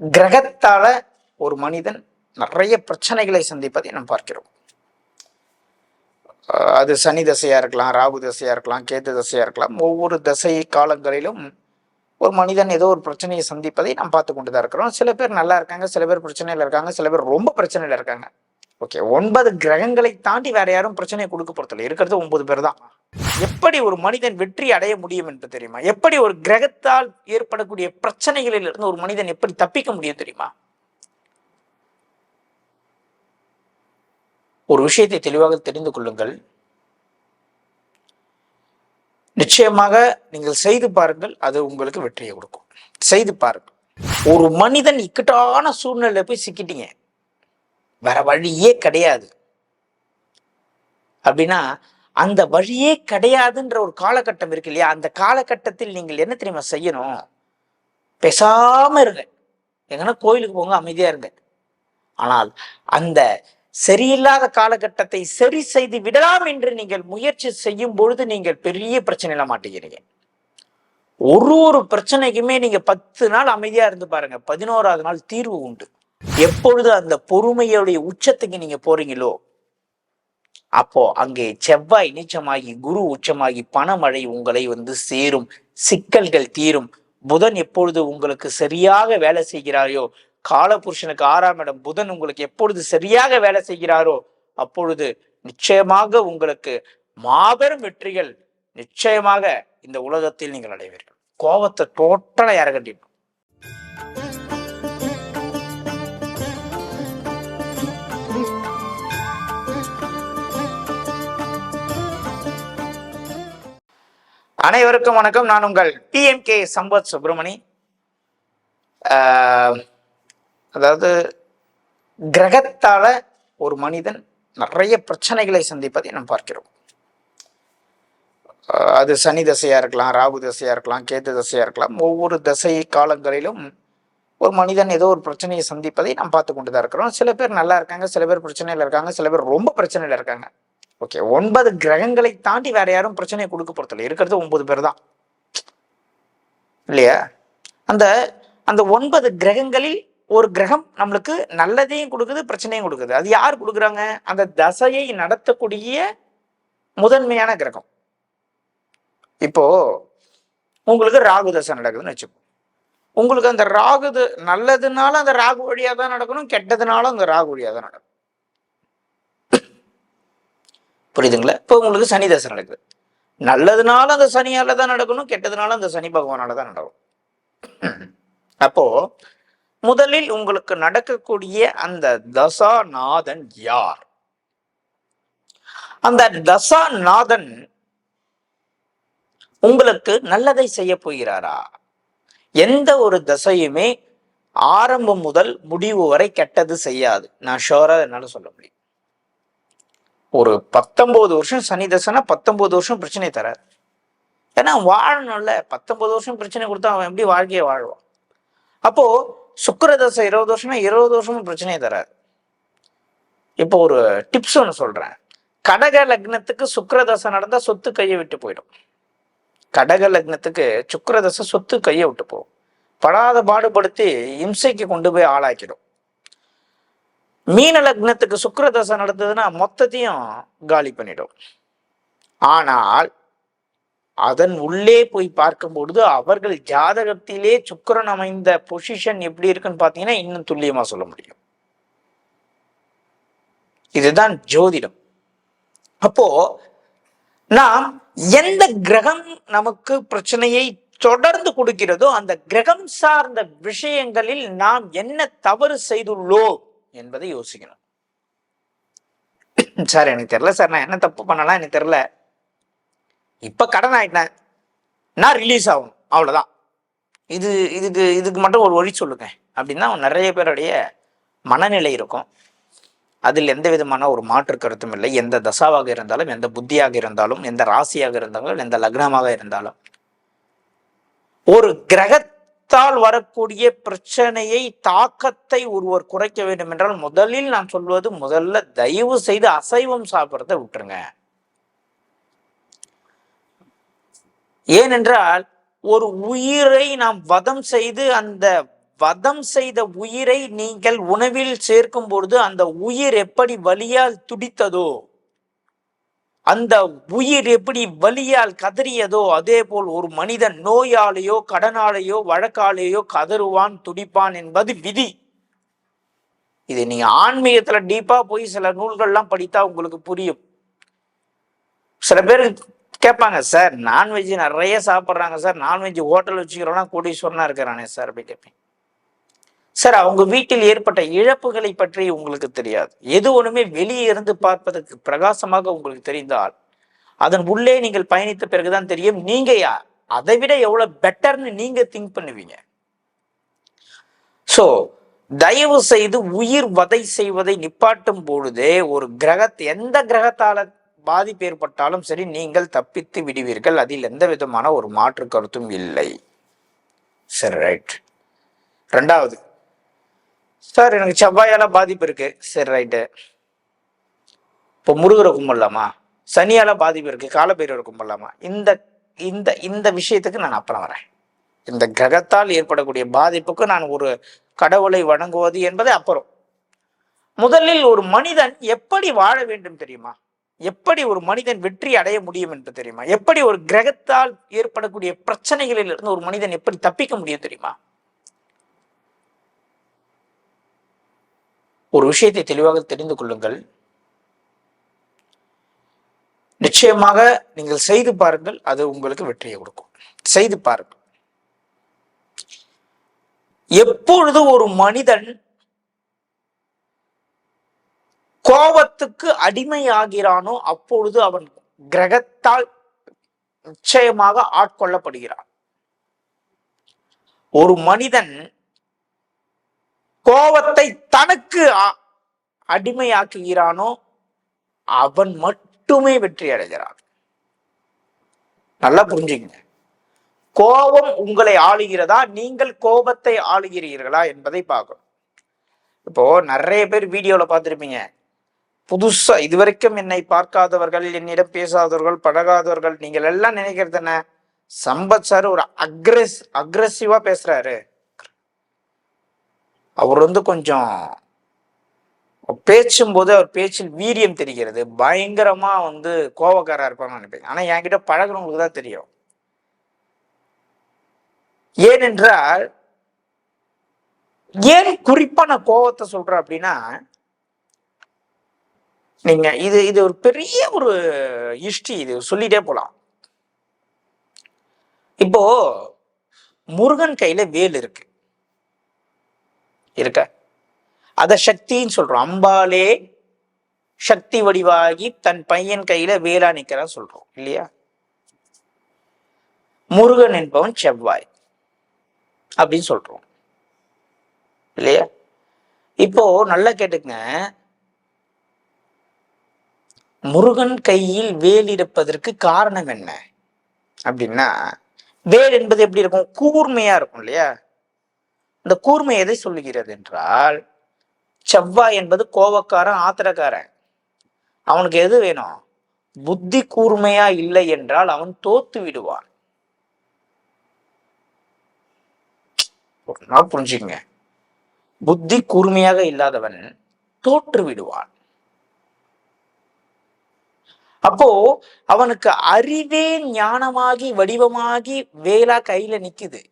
கிரகத்தால ஒரு மனிதன் நிறைய பிரச்சனைகளை சந்திப்பதை நாம் பார்க்கிறோம். அது சனி தசையா இருக்கலாம் ராகு தசையா இருக்கலாம் கேது தசையா இருக்கலாம். ஒவ்வொரு தசை காலங்களிலும் ஒரு மனிதன் ஏதோ ஒரு பிரச்சனையை சந்திப்பதை நாம் பார்த்து கொண்டு தான் இருக்கிறோம். சில பேர் நல்லா இருக்காங்க சில பேர் பிரச்சனையில இருக்காங்க சில பேர் ரொம்ப பிரச்சனையில இருக்காங்க. ஓகே ஒன்பது கிரகங்களை தாண்டி வேற யாரும் பிரச்சனையை கொடுக்க போறதில்லை. இருக்கிறது ஒன்பது பேர் தான். எப்படி ஒரு மனிதன் வெற்றி அடைய முடியும் என்று தெரியுமா? எப்படி ஒரு கிரகத்தால் ஏற்படக்கூடிய பிரச்சனைகளில் இருந்து ஒரு மனிதன் எப்படி தப்பிக்க முடியும் தெரியுமா? ஒரு விஷயத்தை தெளிவாக தெரிந்து கொள்ளுங்கள். நிச்சயமாக நீங்கள் செய்து பாருங்கள் அது உங்களுக்கு வெற்றியை கொடுக்கும். செய்து பாருங்கள். ஒரு மனிதன் இக்கட்டான சூழ்நிலையில போய் சிக்கிட்டீங்க. வேற வழியே கிடையாது. அப்படின்னா அந்த வழியே கிடையாதுன்ற ஒரு காலகட்டம் இருக்கு இல்லையா? அந்த காலகட்டத்தில் நீங்கள் என்ன தெரியுமா செய்யணும்? பேசாம இருங்க. எங்கன்னா கோயிலுக்கு போங்க அமைதியா இருங்க. ஆனால் அந்த சரியில்லாத காலகட்டத்தை சரி செய்து விடலாம் என்று நீங்கள் முயற்சி செய்யும் பொழுது நீங்கள் பெரிய பிரச்சனையில மாட்டேங்கிறீங்க ஒரு ஒரு பிரச்சனைக்குமே நீங்க பத்து நாள் அமைதியா இருந்து பாருங்க. பதினோராவது நாள் தீர்வு உண்டு. எப்பொழுது அந்த பொறுமையுடைய உச்சத்துக்கு நீங்க போறீங்களோ அப்போ அங்கே செவ்வாய் நீச்சமாகி குரு உச்சமாகி பணமழை உங்களை வந்து சேரும் சிக்கல்கள் தீரும். புதன் எப்பொழுது உங்களுக்கு சரியாக வேலை செய்கிறாரோ காலபுருஷனுக்கு ஆறாம் இடம் புதன் உங்களுக்கு எப்பொழுது சரியாக வேலை செய்கிறாரோ அப்பொழுது நிச்சயமாக உங்களுக்கு மாபெரும் வெற்றிகள் நிச்சயமாக இந்த உலகத்தில் நீங்கள் அடைவீர்கள். கோபத்தை டோட்டலா இறகட்டிடணும் அனைவருக்கும் வணக்கம். நான் உங்கள் பிஎம்கே சம்பத் சுப்பிரமணி. அதாவது கிரகத்தால ஒரு மனிதன் நிறைய பிரச்சனைகளை சந்திப்பதை நாம் பார்க்கிறோம். அது சனி தசையா இருக்கலாம் ராகு தசையா இருக்கலாம் கேது தசையா இருக்கலாம். ஒவ்வொரு தசை காலங்களிலும் ஒரு மனிதன் ஏதோ ஒரு பிரச்சனையை சந்திப்பதை நாம் பார்த்து கொண்டு தான் இருக்கிறோம். சில பேர் நல்லா இருக்காங்க சில பேர் பிரச்சனையில இருக்காங்க சில பேர் ரொம்ப பிரச்சனையில இருக்காங்க. ஓகே ஒன்பது கிரகங்களை தாண்டி வேற யாரும் பிரச்சனையை கொடுக்க போறதில்ல இருக்கிறது ஒன்பது பேர் தான் இல்லையா? அந்த அந்த ஒன்பது கிரகங்களில் ஒரு கிரகம் நம்மளுக்கு நல்லதையும் கொடுக்குது பிரச்சனையும் கொடுக்குது. அது யார் கொடுக்குறாங்க? அந்த தசையை நடத்தக்கூடிய முதன்மையான கிரகம். இப்போ உங்களுக்கு ராகு தசை நடக்குதுன்னு வச்சுக்கோ. உங்களுக்கு அந்த ராகு நல்லதுனால அந்த ராகு வழியாக தான் நடக்கணும் கெட்டதுனால அந்த ராகு வழியாக தான் நடக்கும் புரியுதுங்களா? இப்போ உங்களுக்கு சனி தசை நடக்குது. நல்லதுனால அந்த சனியால தான் நடக்கணும் கெட்டதுனால அந்த சனி பகவானால தான் நடக்கும். அப்போ முதலில் உங்களுக்கு நடக்கக்கூடிய அந்த தசாநாதன் யார்? அந்த தசாநாதன் உங்களுக்கு நல்லதை செய்ய போகிறாரா? எந்த ஒரு தசையுமே ஆரம்பம் முதல் முடிவு வரை கெட்டது செய்யாது. நான் ஷோரா என்னால் சொல்ல முடியும். ஒரு பத்தொன்பது வருஷம் சனி தசைனா பத்தொன்பது வருஷம் பிரச்சனை தராது. ஏன்னா வாழணும்ல. பத்தொன்பது வருஷம் பிரச்சனை கொடுத்தா அவன் எப்படி வாழ்க்கையை வாழ்வான்? அப்போ சுக்கர தசை இருபது வருஷம்னா இருபது வருஷமும் பிரச்சனையை தராது. இப்போ ஒரு டிப்ஸ் ஒன்று சொல்றேன். கடக லக்னத்துக்கு சுக்கரதசை நடந்தா சொத்து கையை விட்டு போயிடும். கடக லக்னத்துக்கு சுக்கரதசை சொத்து கையை விட்டு போகும். படாத பாடுபடுத்தி இம்சைக்கு கொண்டு போய் ஆளாக்கிடும். மீன லக்னத்துக்கு சுக்கரதசை நடந்ததுன்னா மொத்தத்தையும் காலி பண்ணிடும். ஆனால் அதன் உள்ளே போய் பார்க்கும் பொழுது அவர்கள் ஜாதகத்திலே சுக்கரன் அமைந்த பொசிஷன் எப்படி இருக்குன்னு பார்த்தீங்கன்னா இன்னும் துல்லியமா சொல்ல முடியும். இதுதான் ஜோதிடம். அப்போ நாம் எந்த கிரகம் நமக்கு பிரச்சனையை தொடர்ந்து கொடுக்கிறதோ அந்த கிரகம் சார்ந்த விஷயங்களில் நாம் என்ன தவறு செய்துள்ளோம் என்பதை யோசிக்கணும். சார் எனக்கு தெரியல சார். நான் என்ன தப்பு பண்ணலாம் எனக்கு தெரியல. இப்ப கடன் ஆயிட்டேன். நான் ரிலீஸ் ஆகும் அவ்வளவுதான். இது இதுக்கு இதுக்கு மட்டும் ஒரு வழி சொல்லுங்க. அப்படின்னா நிறைய பேருடைய மனநிலை இருக்கும். அதில் எந்த விதமான ஒரு மாற்று கருத்தும் இல்லை. எந்த தசாவாக இருந்தாலும் எந்த புத்தியாக இருந்தாலும் எந்த ராசியாக இருந்தாலும் எந்த லக்னமாக இருந்தாலும் ஒரு கிரக கிரகத்தால் வரக்கூடிய பிரச்சனையை தாக்கத்தை ஒருவர் குறைக்க வேண்டும் என்றால் முதலில் நான் சொல்வது முதல்ல தயவு செய்து அசைவம் சாப்பிட்றத விட்டுருங்க. ஏனென்றால் ஒரு உயிரை நாம் வதம் செய்து அந்த வதம் செய்த உயிரை நீங்கள் உணவில் சேர்க்கும் பொழுது அந்த உயிர் எப்படி வலியால் துடித்ததோ அந்த உயிர் எப்படி வலியால் கதறியதோ அதே போல் ஒரு மனிதன் நோயாலேயோ கடனாலேயோ வழக்காலேயோ கதறுவான் துடிப்பான் என்பது விதி. இது நீங்க ஆன்மீகத்துல டீப்பா போய் சில நூல்கள்லாம் படித்தா உங்களுக்கு புரியும். சில பேர் கேட்பாங்க சார் நான்வெஜ் நிறைய சாப்பிட்றாங்க சார். நான்வெஜ் ஹோட்டல் வச்சுக்கிறோம்னா கோடீஸ்வரனா இருக்கிறானே சார்? அப்படி கேட்பேன். சார் அவங்க வீட்டில் ஏற்பட்ட இழப்புகளை பற்றி உங்களுக்கு தெரியாது. எது ஒன்றுமே வெளியே இருந்து பார்ப்பதற்கு பிரகாசமாக உங்களுக்கு தெரிந்தால் அதன் உள்ளே நீங்கள் பயணித்த பிறகுதான் தெரியும் நீங்க யார்? அதை விட எவ்வளவு பெட்டர்னு நீங்க திங்க் பண்ணுவீங்க. சோ தயவு செய்து உயிர் வதை செய்வதை நிப்பாட்டும் பொழுதே ஒரு கிரகத்தை எந்த கிரகத்தால பாதிப்பு ஏற்பட்டாலும் சரி நீங்கள் தப்பித்து விடுவீர்கள். அதில் எந்த விதமான ஒரு மாற்று கருத்தும் இல்லை. சரி ரைட் ரெண்டாவது சார் எனக்கு செவ்வாயால பாதிப்பு இருக்கு. சரி ரைட்டு இப்போ முருகரை கும்பிடலாமா? சனியால பாதிப்பு இருக்கு. காலபைரவரை கும்பிடலாமா? இந்த இந்த இந்த விஷயத்துக்கு நான் அப்புறம் வரேன். இந்த கிரகத்தால் ஏற்படக்கூடிய பாதிப்புக்கு நான் ஒரு கடவுளை வணங்குவது என்பது அப்புறம். முதலில் ஒரு மனிதன் எப்படி வாழ வேண்டும் தெரியுமா? எப்படி ஒரு மனிதன் வெற்றி அடைய முடியும் என்று தெரியுமா? எப்படி ஒரு கிரகத்தால் ஏற்படக்கூடிய பிரச்சனைகளில் இருந்து ஒரு மனிதன் எப்படி தப்பிக்க முடியும் தெரியுமா? ஒரு விஷயத்தை தெளிவாக தெரிந்து கொள்ளுங்கள். நிச்சயமாக நீங்கள் செய்து பாருங்கள் அது உங்களுக்கு வெற்றியை கொடுக்கும். செய்து பாருங்கள். எப்பொழுது ஒரு மனிதன் கோபத்துக்கு அடிமையாகிறானோ அப்பொழுது அவன் கிரகத்தால் நிச்சயமாக ஆட்கொள்ளப்படுகிறான். ஒரு மனிதன் கோபத்தை தனக்கு அடிமையாக்குகிறானோ அவன் மட்டுமே வெற்றி அடைகிறான். நல்லா புரிஞ்சுங்க கோபம் உங்களை ஆளுகிறதா? நீங்கள் கோபத்தை ஆளுகிறீர்களா என்பதை பார்க்கணும். இப்போ நிறைய பேர் வீடியோல பார்த்துருப்பீங்க. புதுசா இதுவரைக்கும் என்னை பார்க்காதவர்கள் என்னிடம் பேசாதவர்கள் பழகாதவர்கள் நீங்கள் எல்லாம் நினைக்கிறது என்ன? சம்பத் சார் ஒரு அக்ரெஸ் அக்ரெசிவா பேசுறாரு. அவர் வந்து கொஞ்சம் பேசும்போது அவர் பேச்சில் வீரியம் தெரிகிறது. பயங்கரமா வந்து கோவக்காரா இருப்பான்னு நினைப்பேன். ஆனா என்கிட்ட பழகுறவங்களுக்கு தான் தெரியும். ஏனென்றால் ஏன் குறிப்பாக நான் கோவத்தை சொல்றேன் அப்படின்னா நீங்க இது இது ஒரு பெரிய ஒரு இஷ்டி. இது சொல்லிட்டே போலாம். இப்போ முருகன் கையில வேல் இருக்கு. இருக்க. அத சக்தின்னு சொல்றோம். அம்பாலே சக்தி வடிவாகி தன் பையன் கையில வேலா நிக்கிறான்னு சொல்றோம். இல்லையா? முருகன் என்பவன் செவ்வாய் அப்படின்னு சொல்றோம். இல்லையா? இப்போ நல்லா கேட்டுங்க முருகன் கையில் வேல் இருப்பதற்கு காரணம் என்ன? அப்படின்னா வேல் என்பது எப்படி இருக்கும்? கூர்மையா இருக்கும் இல்லையா? இந்த கூர்மை எதை சொல்லுகிறது என்றால் செவ்வாய் என்பது கோபக்காரன் ஆத்திரக்காரன். அவனுக்கு எது வேணும்? புத்தி கூர்மையா இல்லை என்றால் அவன் தோத்து விடுவான். ஒரு நாள் புத்தி கூர்மையாக இல்லாதவன் தோற்று விடுவான். அப்போ அவனுக்கு அறிவே ஞானமாகி வடிவமாகி வேலா கையில நிக்குது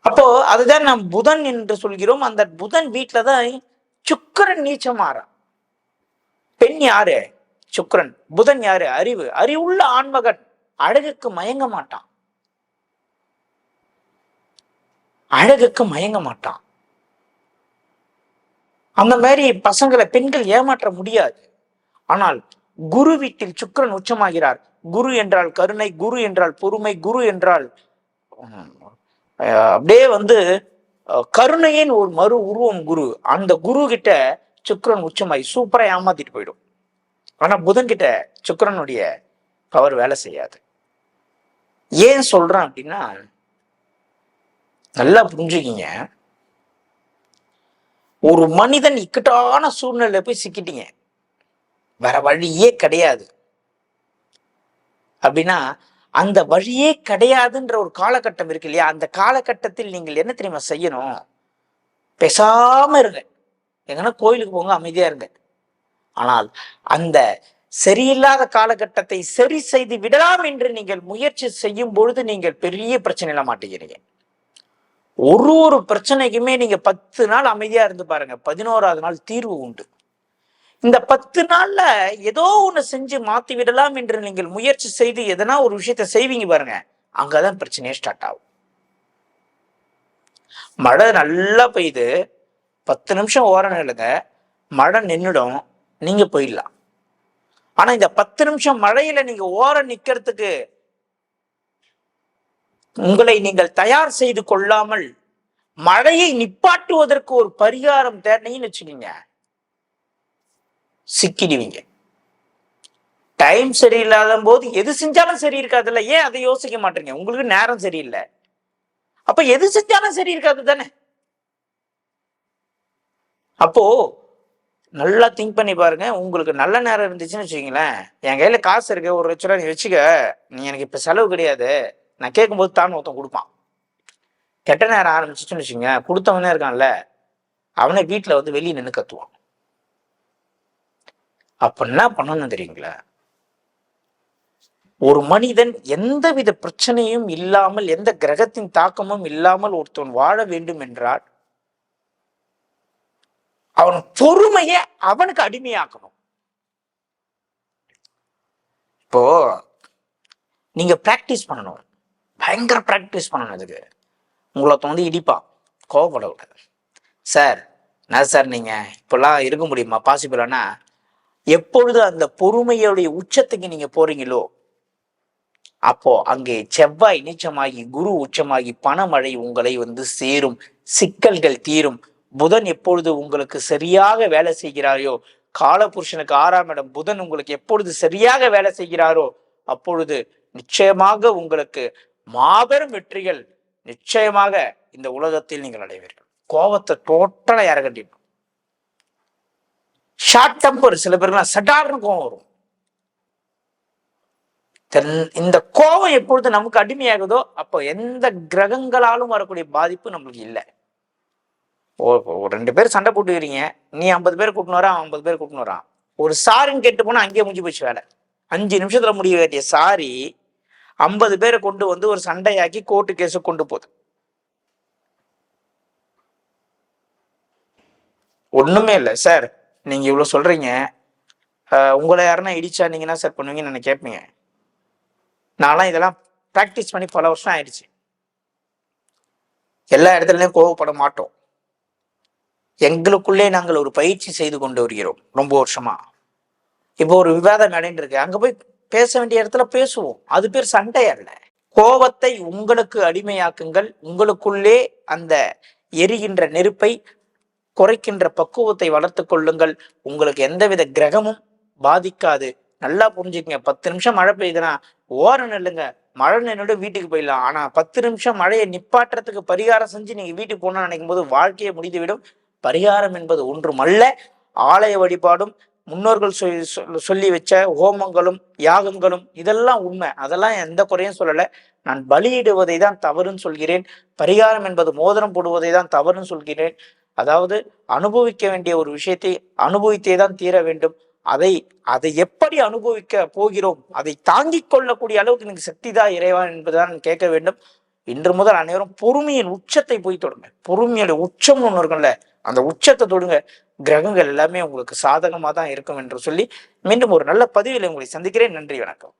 அப்போ அதுதான் நாம் புதன் என்று சொல்கிறோம். அந்த புதன் வீட்டில் தான் சுக்கரன் நீச்சமாறான். பெண் யாரு? சுக்கிரன். புதன் யாரு? அறிவு. அறிவுள்ள ஆண்மகன். அழகுக்கு மயங்க மாட்டான். அழகுக்கு மயங்க மாட்டான். அந்த மாதிரி பசங்களை பெண்கள் ஏமாற்ற முடியாது. ஆனால் குரு வீட்டில் சுக்கிரன் உச்சமாகிறார். குரு என்றால் கருணை குரு என்றால் பொறுமை குரு என்றால் உம், அப்படியே வந்து கருணையின் ஒரு மறு உருவம் குரு. அந்த குரு கிட்ட சுக்கிரன் உச்சமாய் சூப்பரா ஏமாத்திட்டு போயிடும். ஆனா புதன் கிட்ட சுக்கரனுடைய பவர் வேலை செய்யாது. ஏன் சொல்றேன் அப்படின்னா நல்லா புரிஞ்சுக்கிங்க. ஒரு மனிதன் இக்கட்டான சூழ்நிலையில போய் சிக்கிட்டீங்க. வேற வழியே கிடையாது. அப்படின்னா அந்த வழியே கிடையாதுன்ற ஒரு காலகட்டம் இருக்கு இல்லையா? அந்த காலகட்டத்தில் நீங்கள் என்ன தெரியுமா செய்யணும்? பேசாம இருங்க. எங்கன்னா கோயிலுக்கு போங்க அமைதியா இருங்க. ஆனால் அந்த சரியில்லாத காலகட்டத்தை சரி செய்து விடலாம் என்று நீங்கள் முயற்சி செய்யும் பொழுது நீங்கள் பெரிய பிரச்சனையில மாட்டேங்கிறீங்க ஒரு ஒரு பிரச்சனைக்குமே நீங்க பத்து நாள் அமைதியா இருந்து பாருங்க. பதினோராவது நாள் தீர்வு உண்டு. இந்த பத்து நாள்ல ஏதோ ஒண்ணு செஞ்சு மாத்தி விடலாம் என்று நீங்கள் முயற்சி செய்து எதனா ஒரு விஷயத்த செய்வீங்க பாருங்க. அங்கதான் பிரச்சனையே ஸ்டார்ட் ஆகும். மழை நல்லா பெய்யுது. பத்து நிமிஷம் ஓரம் மழை நின்றுடும் நீங்க போயிடலாம். ஆனா இந்த பத்து நிமிஷம் மழையில நீங்க ஓரம் நிக்கிறதுக்கு உங்களை நீங்கள் தயார் செய்து கொள்ளாமல் மழையை நிப்பாட்டுவதற்கு ஒரு பரிகாரம் தேடினீங்கன்னு வச்சுக்கோங்க. சிக்கிடுவீங்க. டைம் சரியில்லாத போது எது செஞ்சாலும் சரி இருக்காதுல்ல. ஏன் அதை யோசிக்க மாட்டீங்க? உங்களுக்கு நேரம் சரியில்லை. அப்ப எது செஞ்சாலும் சரி இருக்காது தானே. அப்போ நல்லா திங்க் பண்ணி பாருங்க. உங்களுக்கு நல்ல நேரம் இருந்துச்சுன்னு வச்சுக்கீங்களேன். என் கையில காசு இருக்கு. ஒரு லட்ச ரூபா நீ வச்சுக்க. நீ எனக்கு இப்ப செலவு கிடையாது. நான் கேட்கும்போது தான் ஒருத்தன் கொடுப்பான். கெட்ட நேரம் ஆரம்பிச்சிச்சுன்னு வச்சுங்க கொடுத்தவனே இருக்கான்ல. அவனை வீட்டுல வந்து வெளியே நின்று கத்துவான். அப்ப என்ன பண்ணணும் தெரியுங்களா? ஒரு மனிதன் எந்தவித பிரச்சனையும் இல்லாமல் எந்த கிரகத்தின் தாக்கமும் இல்லாமல் ஒருத்தன் வாழ வேண்டும் என்றால் அவன் பொறுமையை அவனுக்கு அடிமையாக்கணும். இப்போ நீங்க பிராக்டிஸ் பண்ணணும். பயங்கர பிராக்டிஸ் பண்ணணும் அதுக்கு. உங்களை வந்து இடிப்பான். கோவப்படக்கூடாது. சார் என்ன சார் நீங்க? இப்பெல்லாம் இருக்க முடியுமா? பாசிபிளானா எப்பொழுது அந்த பொறுமையுடைய உச்சத்துக்கு நீங்க போறீங்களோ அப்போ அங்கே செவ்வாய் நீச்சமாகி குரு உச்சமாகி பணமழை உங்களை வந்து சேரும் சிக்கல்கள் தீரும். புதன் எப்பொழுது உங்களுக்கு சரியாக வேலை செய்கிறாரோ காலபுருஷனுக்கு ஆறாம் இடம் புதன் உங்களுக்கு எப்பொழுது சரியாக வேலை செய்கிறாரோ அப்பொழுது நிச்சயமாக உங்களுக்கு மாபெரும் வெற்றிகள் நிச்சயமாக இந்த உலகத்தில் நீங்கள் அடைவீர்கள். கோபத்தை டோட்டலா இறகட்டிடணும் ஷார்ட் டெம்பர் சில பேருக்குலாம் சட்டார்னு கோவம் வரும். தென்- இந்த கோபம் எப்பொழுது நமக்கு அடிமையாகுதோ அப்போ எந்த கிரகங்களாலும் வரக்கூடிய பாதிப்பு நம்மளுக்கு இல்லை. ஓ ஒரு ரெண்டு பேர் சண்டை போட்டுக்கிறீங்க. நீ ஐம்பது பேர் கூட்டினு வரா ஐம்பது பேர் கூட்டினு வரான். ஒரு சாரின்னு கேட்டு போனால் அங்கேயே முடிஞ்சு போச்சு வேலை. அஞ்சு நிமிஷத்தில் முடிய வேண்டிய சாரி ஐம்பது பேரை கொண்டு வந்து ஒரு சண்டையாக்கி கோர்ட்டு கேஸு கொண்டு போகுது. ஒன்றுமே இல்லை சார். நீங்க இவ்வளவு சொல்றீங்க. உங்களை யாருன்னா இடிச்சா நீங்கன்னா என்ன சார் பண்ணுவீங்கன்னு நான் கேட்பீங்க நான்லாம் இதெல்லாம் ப்ராக்டிஸ் பண்ணி பல வருஷம் ஆயிடுச்சு. எல்லா இடத்துலையும் கோவப்பட மாட்டோம். எங்களுக்குள்ளே நாங்கள் ஒரு பயிற்சி செய்து கொண்டு வருகிறோம் ரொம்ப வருஷமா. இப்போ ஒரு விவாத மேடைன்னு இருக்கு அங்க போய் பேச வேண்டிய இடத்துல பேசுவோம். அது பேர் சண்டை அல்ல. கோபத்தை உங்களுக்கு அடிமையாக்குங்கள். உங்களுக்குள்ளே அந்த எரிகின்ற நெருப்பை குறைக்கின்ற பக்குவத்தை வளர்த்து கொள்ளுங்கள். உங்களுக்கு எந்தவித கிரகமும் பாதிக்காது. நல்லா புரிஞ்சுக்கங்க. பத்து நிமிஷம் மழை பெய்யுதுன்னா ஓரம் நில்லுங்க. மழை நின்னுட்டு வீட்டுக்கு போயிடலாம். ஆனா பத்து நிமிஷம் மழையை நிப்பாட்டுறதுக்கு பரிகாரம் செஞ்சு நீங்க வீட்டுக்கு போகணும்னு நினைக்கும் போது வாழ்க்கையை முடிந்துவிடும். பரிகாரம் என்பது ஒன்றுமல்ல. ஆலய வழிபாடும் முன்னோர்கள் சொல்லி சொல்லி- சொல்லி வச்ச ஹோமங்களும் யாகங்களும் இதெல்லாம் உண்மை. அதெல்லாம் எந்த குறையும் சொல்லலை. நான் பலியிடுவதை தான் தவறுன்னு சொல்கிறேன். பரிகாரம் என்பது மோதிரம் போடுவதை தான் தவறுன்னு சொல்கிறேன். அதாவது அனுபவிக்க வேண்டிய ஒரு விஷயத்தை அனுபவித்தே தான் தீர வேண்டும். அதை அதை எப்படி அனுபவிக்க போகிறோம்? அதை தாங்கிக் கொள்ளக்கூடிய அளவுக்கு எனக்கு சக்தி தான் இறைவான் என்பதுதான் கேட்க வேண்டும். இன்று முதல் அனைவரும் பொறுமையின் உச்சத்தை போய் தொடுங்க. பொறுமையோட உச்சம்னு ஒன்று இருக்கும்ல அந்த உச்சத்தை தொடுங்க. கிரகங்கள் எல்லாமே உங்களுக்கு சாதகமாக தான் இருக்கும் என்று சொல்லி மீண்டும் ஒரு நல்ல பதிவில் உங்களை சந்திக்கிறேன். நன்றி வணக்கம்.